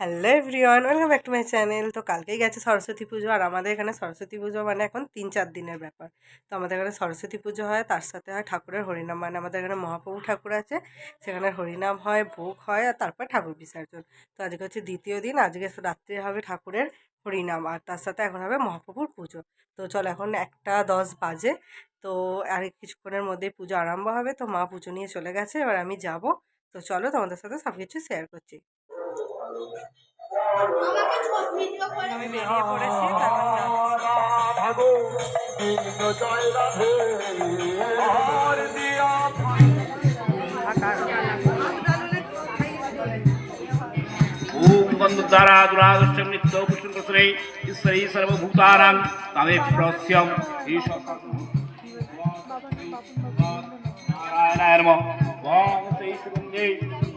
Hello everyone welcome back to my channel তো কালকেই গেছে সরস্বতী পুজো আর আমাদের এখানে সরস্বতী পুজো মানে এখন তিন চার দিনের ব্যাপার। তো আমাদের এখানে সরস্বতী পুজো হয়, তার সাথে হয় ঠাকুরের হরিনাম। মানে আমাদের এখানে মহাপ্রভু ঠাকুর আছে, সেখানে হরিনাম হয়, ভোগ হয় আর তারপর ঠাকুর বিসর্জন। তো আজকে হচ্ছে দ্বিতীয় দিন, আজকে রাত্রে হবে ঠাকুরের হরিনাম আর তার সাথে এখন হবে মহাপ্রভুর পুজো। তো চল এখন একটা দশ বাজে, তো আর কিছুক্ষণের মধ্যেই পুজো আরম্ভ হবে। তো মা পুজো নিয়ে চলে গেছে, এবার আমি যাব। তো চলো তোমাদের সাথে সব কিছু শেয়ার করছি। আমি বেরিয়ে পড়েছি তখন বন্ধুদ্বারা দুরাগোষ্ঠীম নিত্য পুষ্ণ কৃষ্ণে ঈশ্বরী সর্বভূতারাং তবে প্রস্যম ঈশ্বর নারায়ণ নম ভগবতে সুগন্ধে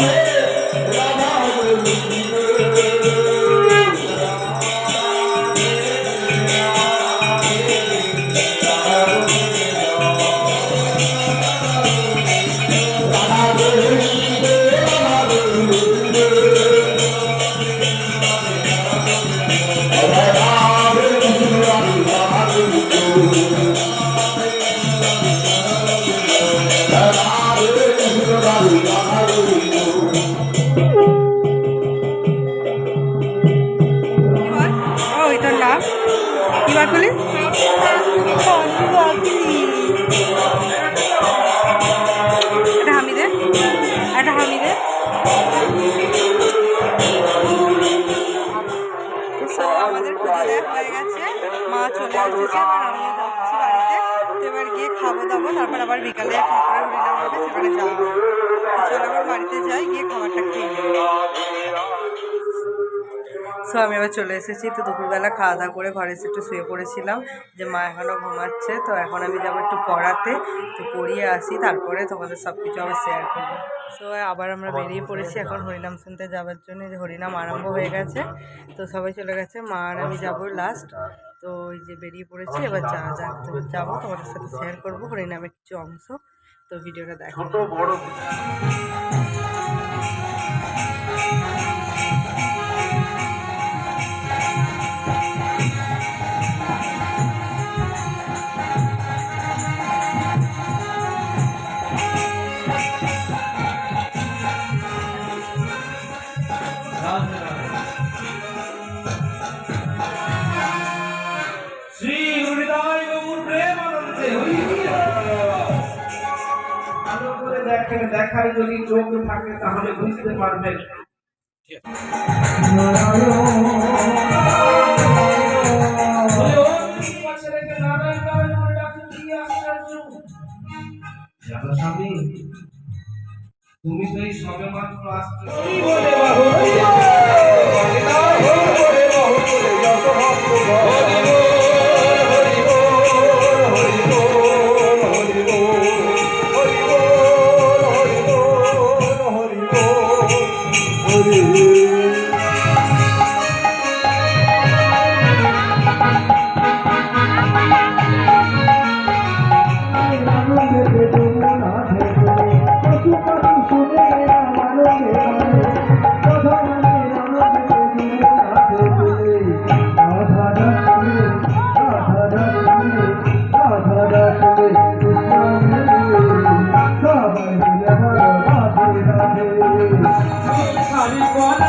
Thank you. করলি এটা হামিদে এটা হামিদে আমাদের পুজো দেওয়া হয়ে গেছে। মা চলে এসেছে, এবার আমিও যাচ্ছি বাড়িতে। তো এবার গিয়ে খাব দাবো, তারপর আবার বিকালে ঠাকুরের হরিনাম হবে, সেখানে হবে চলো আবার বাড়িতে যাই, গিয়ে খাবারটা খেয়ে সো আমি এবার চলে এসেছি। তো দুপুরবেলা খাওয়া দাওয়া করে ঘরে এসে একটু শুয়ে পড়েছিলাম যে মা এখনও ঘুমাচ্ছে। তো এখন আমি যাব একটু পড়াতে। তো পড়িয়ে আসি তারপরে তোমাদের সব কিছু আবার শেয়ার করব। সো আবার আমরা বেরিয়ে পড়েছি এখন হরিনাম শুনতে যাওয়ার জন্য। যে হরিনাম আরম্ভ হয়ে গেছে। তো সবাই চলে গেছে মা আর আমি যাব লাস্ট তো ওই যে বেরিয়ে পড়েছি এবার যা যাক তো যাব তোমাদের সাথে শেয়ার করব হরিনামের কিছু অংশ। তো ভিডিওটা দেখো। শ্রী করে দেখেন দেখার যদি চোখ থাকে তাহলে বুঝতে পারবেন। তুমি তো এই সবে মাত্র আসছো you.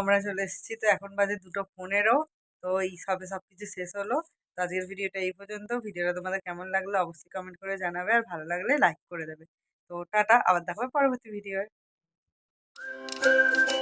আমরা চলে এসেছি, তো এখন বাজে দুটো পনেরো, তো এই সবে সব কিছু শেষ হলো। তো আজকের ভিডিওটা এই পর্যন্ত। ভিডিওটা তোমাদের কেমন লাগল অবশ্যই কমেন্ট করে জানাবে, আর ভালো লাগলে লাইক করে দেবে। তো টাটা, আবার দেখাবে পরবর্তী Música